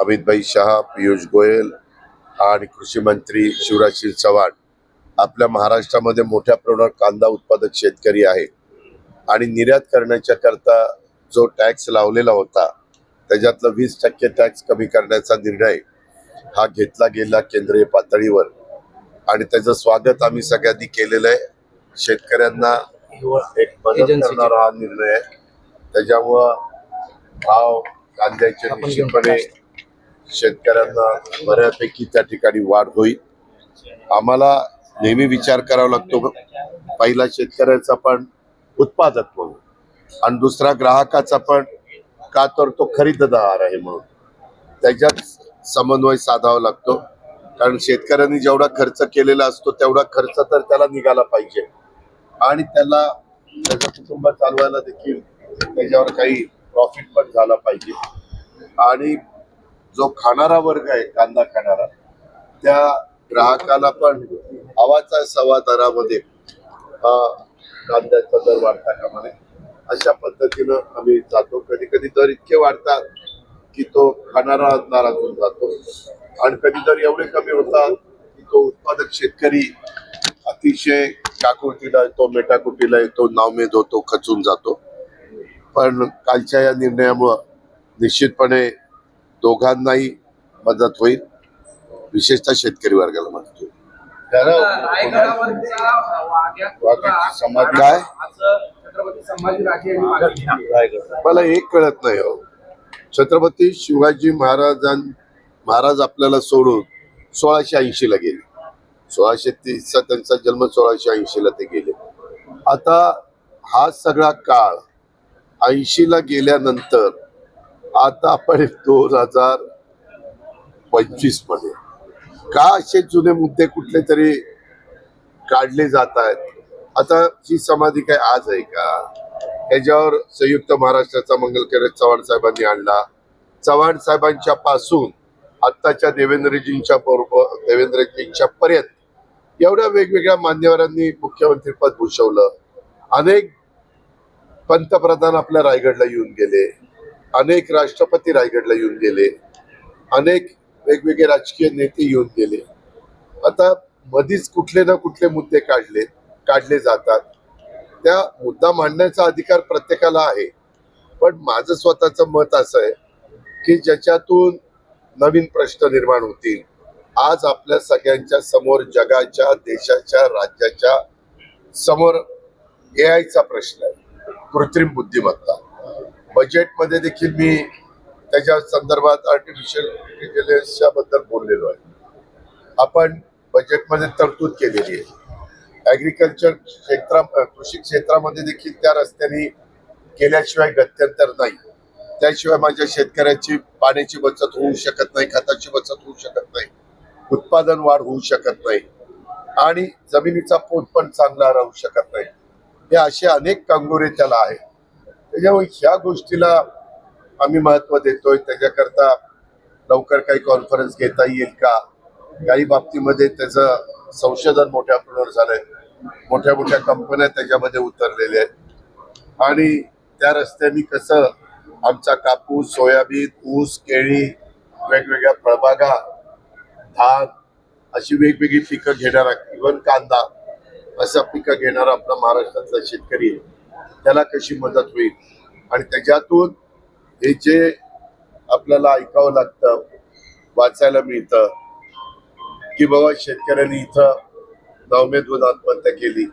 अमितभाई शहा पियुष गोयल आणि कृषी मंत्री शिवराजसिंग चव्हाण. आपल्या महाराष्ट्रामध्ये मोठ्या प्रमाणावर कांदा उत्पादक शेतकरी आहे. आणि निर्यात करण्याच्या करता जो टॅक्स लावलेला होता त्याच्यातला वीस टक्के टॅक्स कमी करण्याचा निर्णय हा घेतला गेला केंद्रीय पातळीवर. आणि त्याचं स्वागत आम्ही सगळ्यांनी केलेलं आहे. शेतकऱ्यांना एक मदत करणारा हा निर्णय आहे. त्याच्यामुळं भाव कांद्याचे निश्चितपणे शेतकऱ्यांना बऱ्यापैकी त्या ठिकाणी वाढ होईल. आम्हाला नेहमी विचार करावा लागतो पहिला शेतकऱ्याचा पण उत्पादक म्हणून. आणि दुसरा ग्राहकाचा पण का तर तो खरीददार आहे म्हणून. त्याच्यात समन्वय साधावा लागतो. कारण शेतकऱ्यांनी जेवढा खर्च केलेला असतो तेवढा खर्च तर त्याला निघाला पाहिजे. आणि त्याला त्याचं कुटुंब चालवायला देखील त्याच्यावर काही प्रॉफिट पण झाला पाहिजे. आणि जो खाणारा वर्ग आहे कांदा खाणारा त्या ग्राहकाला पण आवाचा सव्वा दरामध्ये हा कांद्याचा दर वाढता कामा नये अशा पद्धतीनं आम्ही जातो. कधी कधी दर इतके वाढतात की तो खाणारा नाराज होऊन जातो. आणि कधी दर एवढे कमी होतात की तो उत्पादक शेतकरी अतिशय काकुटीला येतो मेटाकुटीला येतो नावमेद होतो खचून जातो. पण कालच्या या निर्णयामुळं निश्चितपणे दोघांनाही मदत होईल. विशेषतः शेतकरी वर्गाला मदत होईल. काय? मला एक कळत नाही हो. छत्रपती शिवाजी महाराजां महाराज आपल्याला सोडून सोळाशे ऐंशी ला गेले. सोळाशे तीसचा त्यांचा जन्म सोळाशे ऐंशी ला ते गेले. आता हा सगळा काळ ऐंशी ला गेल्यानंतर आता आपण दोन हजार पंचवीसमध्ये का असे जुने मुद्दे कुठले तरी काढले जात आहेत? आता ही समाधी काय आज आहे का? याच्यावर संयुक्त महाराष्ट्राचा मंगलकर चव्हाण साहेबांनी आणला. चव्हाण साहेबांच्या पासून आत्ताच्या देवेंद्रजींच्या बरोबर देवेंद्रजींच्या पर्यंत एवढ्या वेगवेगळ्या मान्यवरांनी मुख्यमंत्रीपद भूषवलं. अनेक पंतप्रधान आपल्या रायगडला येऊन गेले. अनेक राष्ट्रपती रायगडला येऊन गेले. अनेक वेगवेगळे राजकीय नेते येऊन गेले. आता मधीच कुठले ना कुठले मुद्दे काढले काढले जातात. त्या मुद्दा मांडण्याचा अधिकार प्रत्येकाला आहे. पण माझं स्वतःचं मत असं आहे की ज्याच्यातून नवीन प्रश्न निर्माण होतील. आज आपल्या सगळ्यांच्या समोर जगाच्या देशाच्या राज्याच्या समोर ए आयचा प्रश्न आहे. कृत्रिम बुद्धिमत्ता. बजेटमध्ये देखील मी त्याच्या संदर्भात आर्टिफिशियल इंटेलिजन्सच्या बद्दल बोललेलो आहे. आपण बजेटमध्ये तरतूद केलेली आहे. ॲग्रिकल्चर क्षेत्रा कृषी क्षेत्रामध्ये देखील त्या रस्त्याने केल्याशिवाय गत्यंतर नाही. त्याशिवाय माझ्या शेतकऱ्याची पाण्याची बचत होऊ शकत नाही खताची बचत होऊ शकत नाही उत्पादन वाढ होऊ शकत नाही आणि जमिनीचा पोत पण चांगला राहू शकत नाही. हे असे अनेक कंगोरे त्याला आहे त्याच्यामुळे ह्या गोष्टीला आम्ही महत्त्व देतोय. त्याच्याकरता लवकर काही कॉन्फरन्स घेता येईल का? काही बाबतीमध्ये त्याचं संशोधन मोठ्या प्रमाणावर झालंय. मोठ्या मोठ्या कंपन्या त्याच्यामध्ये उतरलेल्या आहेत. आणि त्या रस्त्याने कसं आमचा कापूस सोयाबीन ऊस केळी वेगवेगळ्या फळबागा धान अशी वेगवेगळी पिकं घेणारा इव्हन कांदा असं पिकं घेणारा आपला महाराष्ट्रातला शेतकरी आहे. त्याला कशी मदत होईल? आणि त्याच्यातून हे जे आपल्याला ऐकावं लागतं वाचायला मिळतं की बाबा शेतकऱ्यांनी इथं नवमेधून आत्महत्या केली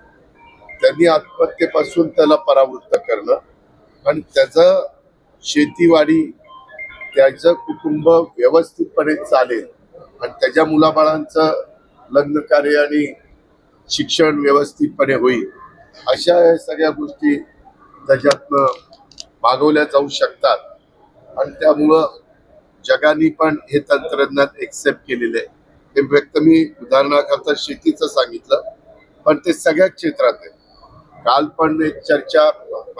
त्यांनी आत्महत्येपासून त्याला परावृत्त करणं आणि त्याचं शेतीवाडी त्याचं कुटुंब व्यवस्थितपणे चालेल आणि त्याच्या मुलाबाळांचं लग्न कार्य आणि शिक्षण व्यवस्थितपणे होईल. अशा या सगळ्या गोष्टी त्याच्यातनं मागवल्या जाऊ शकतात. आणि त्यामुळं जगाने पण हे तंत्रज्ञान एक्सेप्ट केलेलं आहे. हे व्यक्त मी उदाहरणाकरता शेतीचं सांगितलं पण ते सगळ्या क्षेत्रात आहे. काल पण एक चर्चा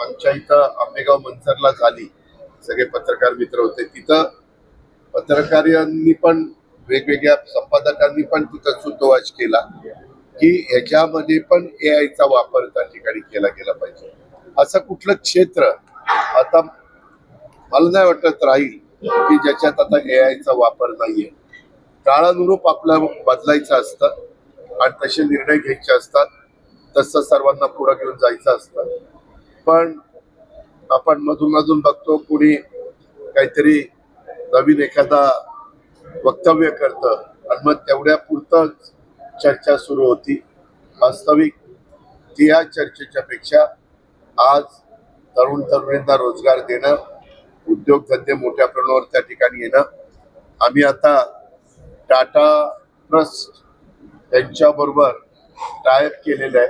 आमच्या इथं आंबेगाव मंचरला झाली. सगळे पत्रकार मित्र होते तिथं. पत्रकारांनी पण वेगवेगळ्या संपादकांनी पण तिथं सुतोवाच केला की ह्याच्यामध्ये पण ए आयचा वापर त्या ठिकाणी केला गेला पाहिजे. असं कुठलं क्षेत्र आता मला नाही वाटत राहील की ज्याच्यात आता ए आयचा वापर नाहीये. काळानुरूप आपल्या बदलायचं असतं आणि तसे निर्णय घ्यायचे असतात. तसं सर्वांना पुढे घेऊन जायचं असतं. पण आपण मधून मधून बघतो कुणी काहीतरी नवीन एखादा वक्तव्य करतं आणि मग तेवढ्या पुरतच चर्चा सुरू होती. वास्तविक ती या चर्चेच्या पेक्षा आज तरुण तरुणींना रोजगार देणं उद्योगधंदे मोठ्या प्रमाणावर त्या ठिकाणी येणं. आम्ही आता टाटा ट्रस्ट यांच्याबरोबर टायअप केलेलं आहे.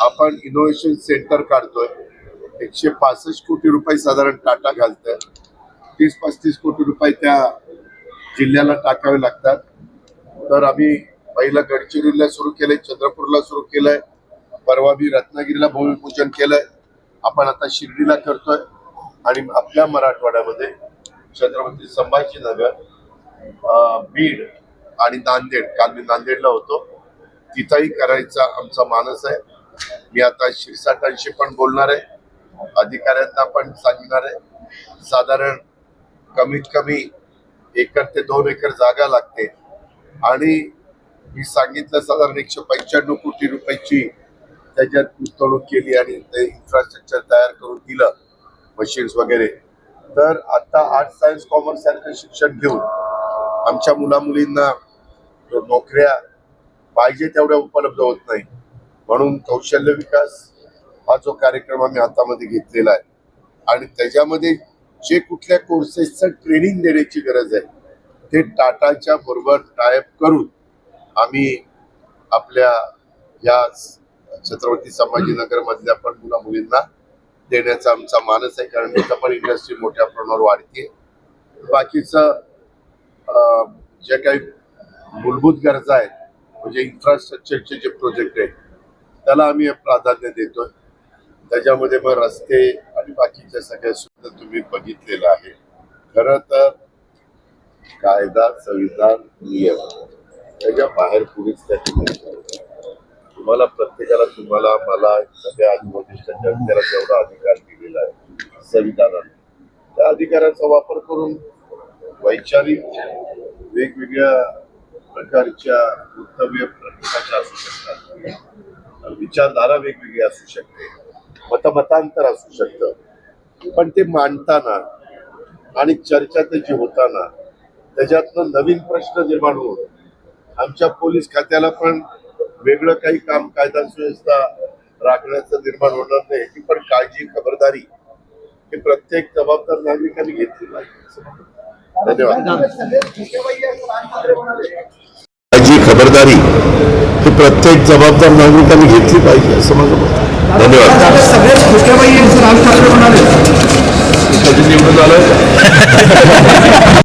आपण इनोव्हेशन सेंटर काढतोय. एकशे पासष्ट कोटी रुपये साधारण टाटा घालतोय. तीस पस्तीस कोटी रुपये त्या जिल्ह्याला टाकावे लागतात. तर आम्ही पहिलं गडचिरोलीला सुरू केलंय चंद्रपूरला सुरू केलंय. परवा मी रत्नागिरीला भूमिपूजन केलंय. आपण आता शिर्डीला करतोय आणि आपल्या मराठवाड्यामध्ये छत्रपती संभाजीनगर बीड आणि नांदेड काल मी नांदेडला होतो तिथंही करायचा आमचा मानस आहे. मी आता शिरसाटांशी पण बोलणार आहे अधिकाऱ्यांना पण सांगणार आहे. साधारण कमीत कमी एकर ते दोन एकर जागा लागते. आणि मी सांगितलं साधारण एकशे पंच्याण्णव कोटी रुपयाची त्याच्यात गुंतवणूक केली आणि ते इन्फ्रास्ट्रक्चर तयार करून दिलं मशीन्स वगैरे. तर आता आर्ट सायन्स कॉमर्स सारखं शिक्षण घेऊन आमच्या मुला मुलींना नोकऱ्या पाहिजे तेवढ्या उपलब्ध होत नाही. म्हणून कौशल्य विकास हा जो कार्यक्रम आम्ही हातामध्ये घेतलेला आहे. आणि त्याच्यामध्ये जे कुठल्या कोर्सेसचं ट्रेनिंग देण्याची गरज आहे ते टाटाच्या बरोबर टायप करून आम्ही आपल्या या छत्रपती संभाजीनगर मधल्या पण मुला मुलींना देण्याचा आमचा मानस आहे कारण तिथं पण इंडस्ट्री मोठ्या प्रमाणावर वाढते बाकीचं ज्या जे काही मूलभूत गरजा आहेत म्हणजे इन्फ्रास्ट्रक्चरचे जे प्रोजेक्ट आहेत त्याला आम्ही प्राधान्य देतोय. त्याच्यामध्ये मग रस्ते आणि बाकीच्या सगळ्या सुद्धा तुम्ही बघितलेलं आहे खरं तर कायदा संविधान नियम त्याच्या बाहेर पुढेच त्या ठिकाणी तुम्हाला प्रत्येकाला तुम्हाला मला सगळ्या आजूबाजूच्या जनतेला जेवढा अधिकार दिलेला आहे संविधानाने त्या अधिकाराचा वापर करून वैचारिक वेगवेगळ्या प्रकारच्या वक्तव्य प्रत्येकाच्या असू शकतात. विचारधारा वेगवेगळी असू शकते मतमतांतर असू शकतं. पण ते मांडताना आणि चर्चा त्याची होताना त्याच्यातनं नवीन प्रश्न निर्माण होऊन आमच्या पोलीस खात्याला पण वेगळं काही काम कायदा सुव्यवस्था राखण्याचं निर्माण होणार नाही याची पण काळजी खबरदारी ही प्रत्येक जबाबदार नागरिकांनी घेतली पाहिजे. धन्यवाद. सगळे ठेकेबाई असं राज ठाकरे म्हणाले जी खबरदारी ही प्रत्येक जबाबदार नागरिकांनी घेतली पाहिजे असं माझं मत. धन्यवाद. सगळे म्हणाले. निवडून आलं